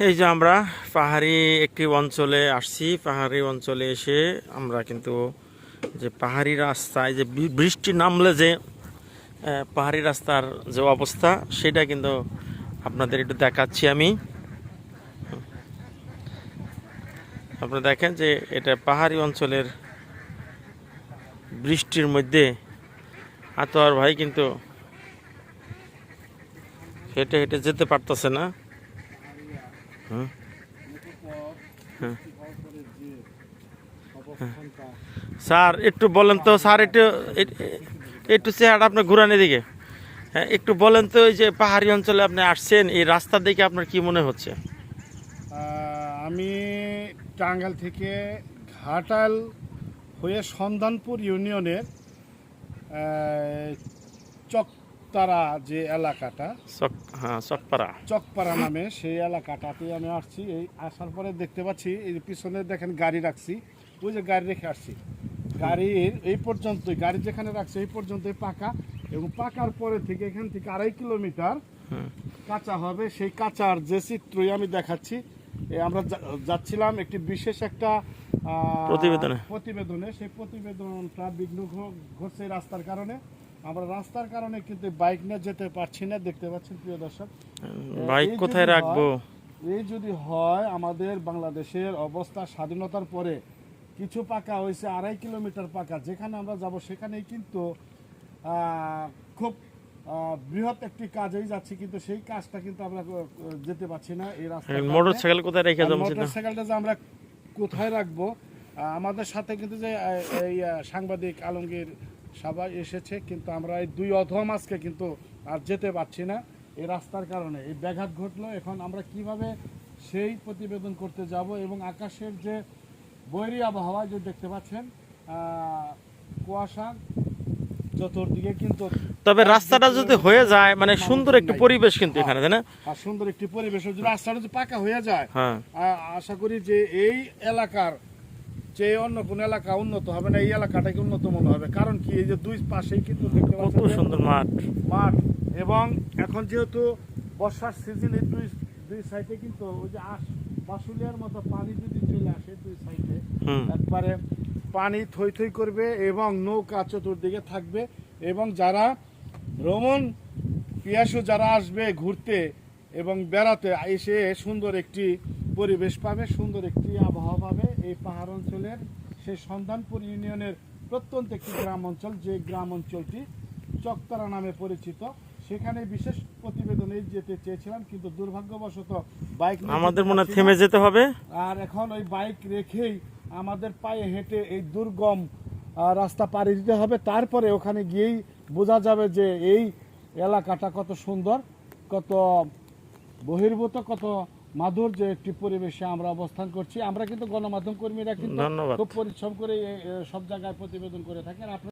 এই যে আমরা পাহাড়ি একটি অঞ্চলে আসছি পাহাড়ি অঞ্চলে এসে আমরা কিন্তু যে পাহাড়ি রাস্তায় যে বৃষ্টি নামলে যে পাহাড়ি রাস্তার যে অবস্থা, সেটা কিন্তু আপনাদের একটু দেখাচ্ছি আমি আপনারা দেখেন যে এটা পাহাড়ি অঞ্চলের বৃষ্টির মধ্যে আতোয়ার ভাই কিন্তু হেঁটে হেঁটে যেতে পারতেছে না। স্যার একটু বলেন তো স্যার একটু একটু চেহারা আপনার ঘুরান দিকে হ্যাঁ একটু বলেন তো এই যে পাহাড়ি অঞ্চলে আপনি আসছেন এই রাস্তা দেখে আপনার কি মনে হচ্ছে? আমি টাঙ্গাল থেকে ঘাটাল হয়ে সন্ধানপুর ইউনিয়নের আহ, চকতারা যে এলাকাটা হ্যাঁ চকপাড়া। চকপাড়া নামে সেই এলাকাটাতে আমি আসছি। এই আসার পরে দেখতে পাচ্ছি এই পিছনে দেখেন গাড়ি রাখছি। ওই যে গাড়ি রেখে আসছি। গাড়ির এই পর্যন্ত গাড়ি যেখানে রাখছি এই পর্যন্ত পাকা এবং পাকার পরে থেকে এখান থেকে আড়াই কিলোমিটার কাঁচা হবে। সেই কাঁচার যে চিত্রই আমি দেখাচ্ছি আমরা যাচ্ছিলাম একটি বিশেষ একটা প্রতিবেদনে। প্রতিবেদনে। সেই প্রতিবেদনটা বিঘ্ন ঘটছে রাস্তার কারণে। আমরা রাস্তার কারণে কিন্তু বাইক নিয়ে যেতে পারছি না দেখতে পাচ্ছেন প্রিয় দর্শক। বাইক কোথায় রাখব? এই যদি হয় আমাদের বাংলাদেশের অবস্থা স্বাধীনতার পরে কিছু পাকা হয়েছে আড়াই কিলোমিটার পাকা যেখানে আমরা যাব সেখানেই কিন্তু খুব বৃহৎ একটি কাজেই যাচ্ছি কিন্তু সেই কাজটা কিন্তু আমরা যেতে পারছি না এই রাস্তা মোটর সাইকেল কোথায় রেখে না মোটরসাইকেলটা যে আমরা কোথায় রাখব আমাদের সাথে কিন্তু যে এই সাংবাদিক আলমগীর সবাই এসেছে কিন্তু আমরা এই দুই অথম আজকে কিন্তু আর যেতে পারছি না। এই রাস্তার কারণে এই ব্যাঘাত ঘটলো। এখন আমরা কীভাবে সেই প্রতিবেদন করতে যাব এবং আকাশের যে বৈরী আবহাওয়া যে দেখতে পাচ্ছেন কুয়াশা চতুর্দিকে কিন্তু তবে রাস্তাটা যদি হয়ে যায় মানে সুন্দর একটি পরিবেশ কিন্তু এখানে তাই না? আর সুন্দর একটি পরিবেশ। যদি রাস্তাটা যদি পাকা হয়ে যায় হ্যাঁ। আশা করি যে এই এলাকার যে অন্য কোন এলাকা উন্নত হবে না এই এলাকাটাকে উন্নত মনে হবে। কারণ কি? এই যে দুই পাশেই কিন্তু দেখতে কত সুন্দর মাঠ। মাঠ। এবং এখন যেহেতু বর্ষার সিজন দুই দুই সাইডে কিন্তু ওই যে আশ বাসুলিয়ার মতো পানি যদি চলে আসে দুই সাইডে একবারে পানি থই থই করবে এবং নৌকা চতুর্দিকে থাকবে। এবং যারা ভ্রমণ পিয়াসু যারা আসবে ঘুরতে এবং বেড়াতে এসে সুন্দর একটি পরিবেশ পাবে সুন্দর একটি আবহাওয়া পাবে। এই পাহাড় অঞ্চলের সেই সন্ধানপুর ইউনিয়নের প্রত্যন্ত একটি গ্রাম অঞ্চল যে গ্রাম অঞ্চলটি চকতারা নামে পরিচিত। সেখানে বিশেষ প্রতিবেদনে যেতে চেয়েছিলাম কিন্তু দুর্ভাগ্যবশত বাইক আমাদের মনে। থেমে যেতে হবে। আর এখন ওই বাইক রেখেই আমাদের পায়ে হেঁটে এই দুর্গম রাস্তা পাড়ি দিতে হবে। তারপরে ওখানে গিয়েই বোঝা যাবে যে এই এলাকাটা কত সুন্দর কত বহির্ভূত কত মাধুর্য একটি পরিবেশে আমরা অবস্থান করছি। আমরা কিন্তু গণমাধ্যম কর্মীরা কিন্তু খুব পরিশ্রম করে সব জায়গায় প্রতিবেদন করে থাকেন। আপনারা